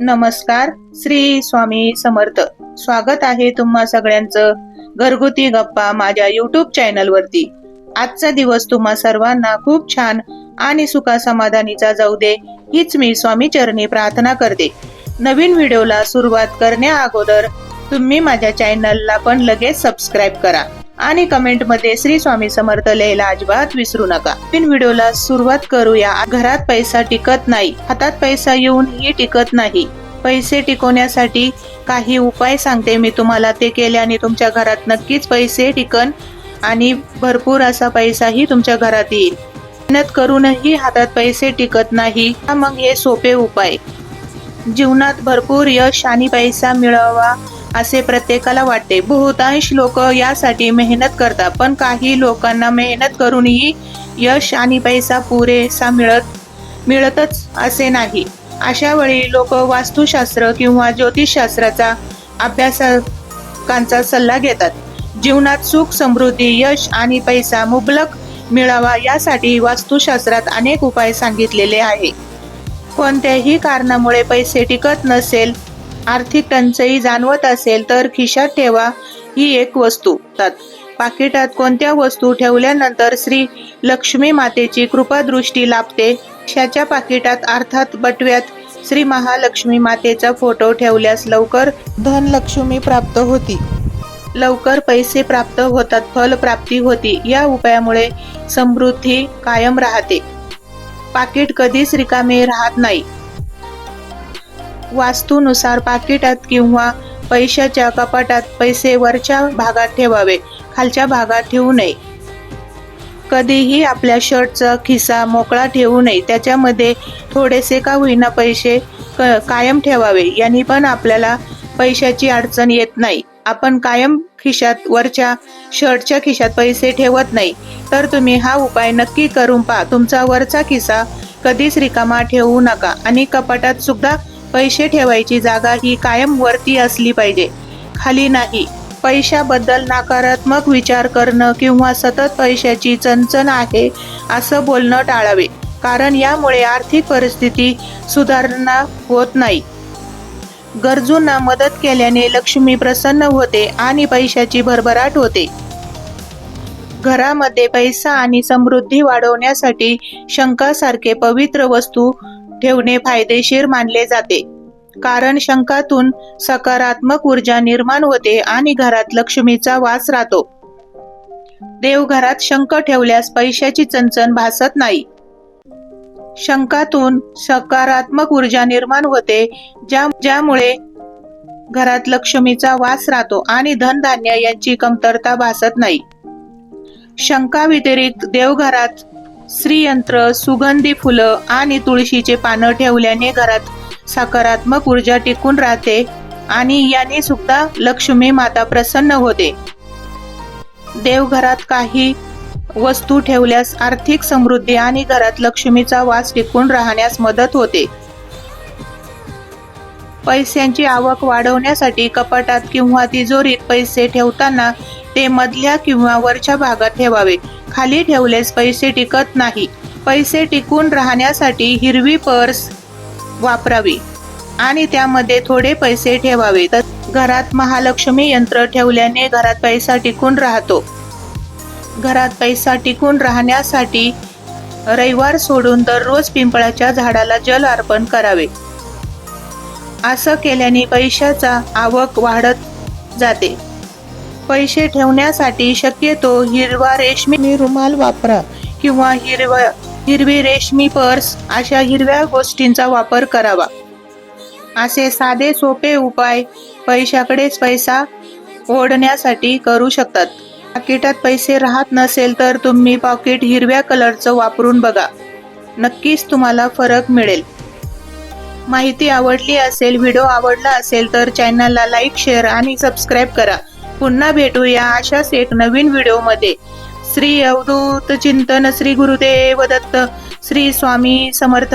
नमस्कार श्री स्वामी समर्थ. स्वागत आहे तुम्हा सगळ्यांचं घरगुती गप्पा माझ्या युट्यूब चॅनल वरती. आजचा दिवस तुम्हा सर्वांना खूप छान आणि सुखा समाधानीचा जाऊ दे हीच मी स्वामी चरणी प्रार्थना करते. नवीन व्हिडिओला सुरुवात करण्या अगोदर तुम्ही माझ्या चॅनलला पण लगेच सबस्क्राईब करा. आणि कमेंटमध्ये श्री स्वामी समर्थ लिहायला अजिबात विसरू नका. नवीन व्हिडिओला सुरुवात करूया. घरात पैसा टिकत नाही. हातात पैसा येऊनही टिकत नाही. पैसे टिकवण्यासाठी काही उपाय सांगते मी तुम्हाला. ते केल्याने तुमच्या घरात नक्कीच पैसे टिकन आणि भरपूर असा पैसाही तुमच्या घरात येईल. मेहनत करूनही हातात पैसे टिकत नाही. मग हे सोपे उपाय. जीवनात भरपूर यश आणि पैसा मिळवा. असे प्रत्येकाला वाटते. बहुतांश लोक यासाठी मेहनत करतात पण काही लोकांना मेहनत करूनही यश आणि पैसा पुरेसा मिळत मिळतच असे नाही. अशा वेळी लोक वास्तुशास्त्र किंवा ज्योतिषशास्त्राचा अभ्यासकांचा सल्ला घेतात. जीवनात सुख समृद्धी यश आणि पैसा मुबलक मिळावा यासाठी वास्तुशास्त्रात अनेक उपाय सांगितलेले आहे. कोणत्याही कारणामुळे पैसे टिकत नसेल आर्थिक टंचाई जाणवत असेल तर खिशात ठेवा ही एक वस्तू. तात. पाकिटात कोणत्या वस्तू ठेवल्यानंतर श्री लक्ष्मी मातेची कृपादृष्टी लाभते? शाच्या पाकिटात अर्थात बटव्यात श्री महालक्ष्मी मातेचा फोटो ठेवल्यास लवकर धनलक्ष्मी प्राप्त होती. लवकर पैसे प्राप्त होतात फल प्राप्ती होती. या उपायामुळे समृद्धी कायम राहते. पाकिट कधीच रिकामे राहत नाही. वास्तूनुसार पाकिटात किंवा पैशाच्या कपाटात पैसे वरच्या भागात ठेवावे खालच्या भागात ठेवू नये. कधीही आपल्या शर्टचा खिसा मोकळा ठेवू नये त्याच्यामध्ये थोडेसे का होईना पैसे क कायम ठेवावे यांनी पण आपल्याला पैशाची अडचण येत नाही. आपण कायम खिशात वरच्या शर्टच्या खिशात पैसे ठेवत नाही. तर तुम्ही हा उपाय नक्की करून पहा. तुमचा वरचा खिसा कधीच रिकामा ठेवू नका आणि कपाटात सुद्धा पैसे ठेवायची जागा ही कायम वरती असली पाहिजे. खाली नाही. पैशाबद्दल नकारात्मक विचार करणं किंवा सतत पैशाची चणचण आहे असं बोलणं टाळावे. कारण यामुळे आर्थिक परिस्थिती सुधारणा होत नाही. गरजूंना मदत केल्याने लक्ष्मी प्रसन्न होते आणि पैशाची भरभराट होते. घरामध्ये पैसा आणि समृद्धी वाढवण्यासाठी शंकासारखे पवित्र वस्तू ठेवणे फायदेशीर मानले जाते. कारण शंकातून सकारात्मक ऊर्जा निर्माण होते आणि घरात लक्ष्मीचा वास राहतो. देवघरात शंख ठेवल्यास पैशाची चणचण भासत नाही. शंकातून सकारात्मक ऊर्जा निर्माण होते ज्या ज्यामुळे घरात लक्ष्मीचा वास राहतो आणि धनधान्य यांची कमतरता भासत नाही. शंका व्यतिरिक्त देवघरात श्रीयंत्र सुगंधी फुलं आणि तुळशीचे पानं ठेवल्याने घरात सकारात्मक ऊर्जा टिकून राहते आणि याने सुद्धा लक्ष्मी माता प्रसन्न होते. देवघरात काही वस्तू ठेवल्यास आर्थिक समृद्धी आणि घरात लक्ष्मीचा वास टिकून राहण्यास मदत होते. पैशांची आवक वाढवण्यासाठी कपाटात किंवा तिजोरीत पैसे ठेवताना ते मधल्या किंवा वरच्या भागात ठेवावे. खाली ठेवल्यास पैसे टिकत नाही. पैसे टिकून राहण्यासाठी हिरवी पर्स वापरावी आणि त्यामध्ये थोडे पैसे ठेवावे. तर घरात महालक्ष्मी यंत्र ठेवल्याने घरात पैसा टिकून राहतो. घरात पैसा टिकून राहण्यासाठी रविवार सोडून दररोज पिंपळाच्या झाडाला जल अर्पण करावे. असं केल्याने पैशाचा आवक वाढत जाते. पैसे ठेवण्यासाठी शक्यतो हिरवा रेशमी रुमाल वापरा किंवा हिरवा हिरवी रेशमी पर्स अशा हिरव्या गोष्टींचा वापर करावा. असे साधे सोपे उपाय पैशाकडेच पैसा ओढण्यासाठी करू शकतात. पाकिटात पैसे राहत नसेल तर तुम्ही पॉकेट हिरव्या कलरचं वापरून बघा. नक्कीच तुम्हाला फरक मिळेल. माहिती आवडली असेल व्हिडिओ आवडला असेल तर चॅनलला लाईक शेअर आणि सबस्क्राईब करा. पुन्हा भेटूया अशाच एक नवीन व्हिडिओमध्ये. श्री अवधूत चिंतन श्री गुरुदेव दत्त श्री स्वामी समर्थ.